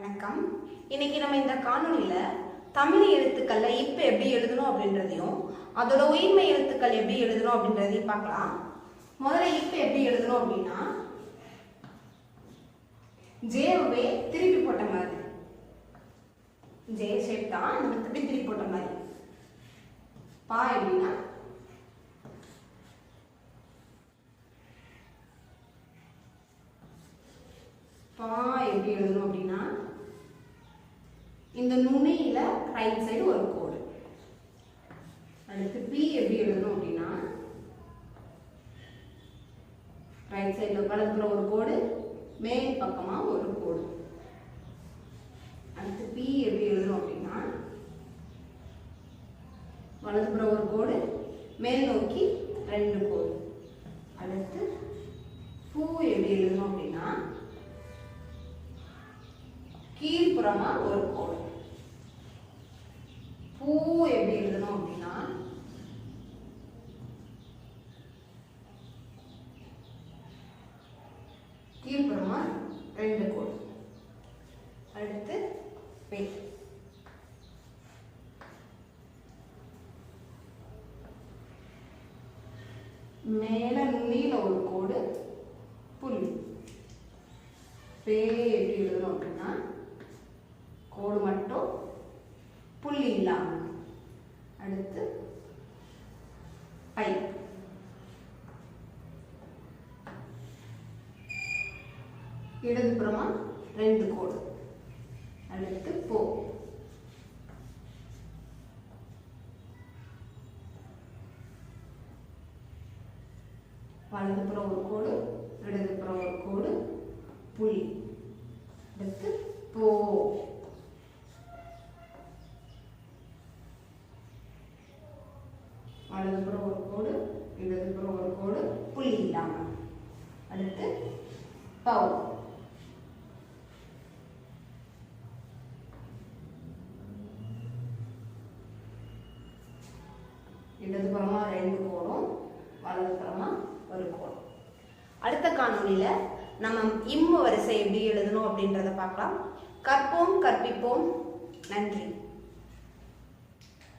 வணக்கம். இன்னைக்கு நம்ம இந்த காணொளியில தமிழ் எழுத்துக்கள்ல இப்ப எப்படி எழுதணும் அப்படின்றதையும் அதோட உயிர்மை எழுத்துக்கள் எப்படி எழுதணும் அப்படின்றதையும் பார்க்கலாம். முதல்ல இப்ப எப்படி எழுதணும் அப்படின்னா ஜேவே திருப்பி போட்ட மாதிரி. ஜே ஷேப் தான் நம்ம திருப்பி திருப்பி போட்ட மாதிரி. பா எப்படி? பா எப்படி எழுதணும் அப்படின்னா இந்த நுனியில ரைட் சைடு ஒரு கோடு. அடுத்து பி எப்படி எழுதணும் அப்படின்னா ரைட் சைடில் வலதுபுறம் ஒரு கோடு மேல் பக்கமாக ஒரு கோடு. அடுத்து பி எப்படி எழுதணும் அப்படின்னா வலதுபுற ஒரு கோடு மேல் நோக்கி ரெண்டு கீழ்ப்புறமா ஒரு கோடு. பூ எப்படி எழுதணும் அப்படின்னா கீழ்ப்புறமா ரெண்டு கோடு. அடுத்து வே. மேல நுனியில ஒரு கோடு புள்ளி. பே எப்படி எழுதணும் அப்படின்னா கோடு மட்டும் புள்ளி இல்லாமல் அடுத்து பை. இடதுபுறமா ரெண்டு கோடு. அடுத்து போ. வலதுபுறம் ஒரு கோடு இடதுபுறம் ஒரு கோடு புள்ளி அடுத்து போ வலதுபுறம் ஒரு கோடு இடதுபுறம் ஒரு கோடு புள்ளி இல்லாம. அடுத்து பவு. இடதுபுறமா ரெண்டு கோடும் வலதுபுறமா ஒரு கோடும். அடுத்த காணொளியில நம்ம இம்மு வரிசை எப்படி எழுதணும் அப்படின்றத பார்க்கலாம். கற்போம் கற்பிப்போம். நன்றி.